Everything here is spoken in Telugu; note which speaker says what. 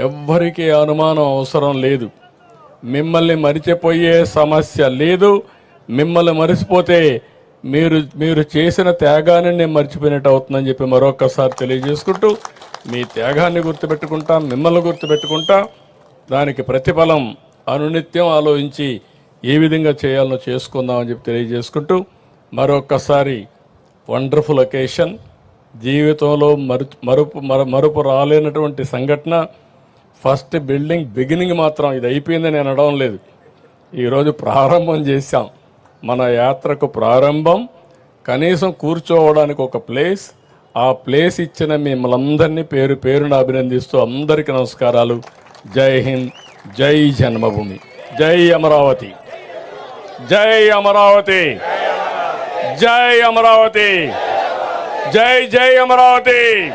Speaker 1: ఎవ్వరికీ అనుమానం అవసరం లేదు. మిమ్మల్ని మరిచిపోయే సమస్య లేదు. మిమ్మల్ని మరిచిపోతే మీరు మీరు చేసిన త్యాగాన్ని నేను మర్చిపోయినట్టు అవుతుందని చెప్పి మరొకసారి తెలియజేసుకుంటూ మీ త్యాగాన్ని గుర్తుపెట్టుకుంటా మిమ్మల్ని గుర్తుపెట్టుకుంటా. దానికి ప్రతిఫలం అనునిత్యం ఆలోచించి ఏ విధంగా చేయాలనో చేసుకుందామని చెప్పి తెలియజేసుకుంటూ మరొకసారి వండర్ఫుల్ ఒకేషన్. జీవితంలో మరు మరుపు మర మరుపు రాలేనటువంటి సంఘటన ఫస్ట్ బిల్డింగ్ బిగినింగ్ మాత్రం ఇది అయిపోయిందని నేను అనడం లేదు. ఈరోజు ప్రారంభం చేశాం. మన యాత్రకు ప్రారంభం. కనీసం కూర్చోవడానికి ఒక ప్లేస్. ఆ ప్లేస్ ఇచ్చిన మిమ్మల్ందరినీ పేరు పేరును అభినందిస్తూ అందరికీ నమస్కారాలు. జై హింద్ జై జన్మభూమి. జై అమరావతి. జై అమరావతి. జై అమరావతి. జై జై అమరావతి.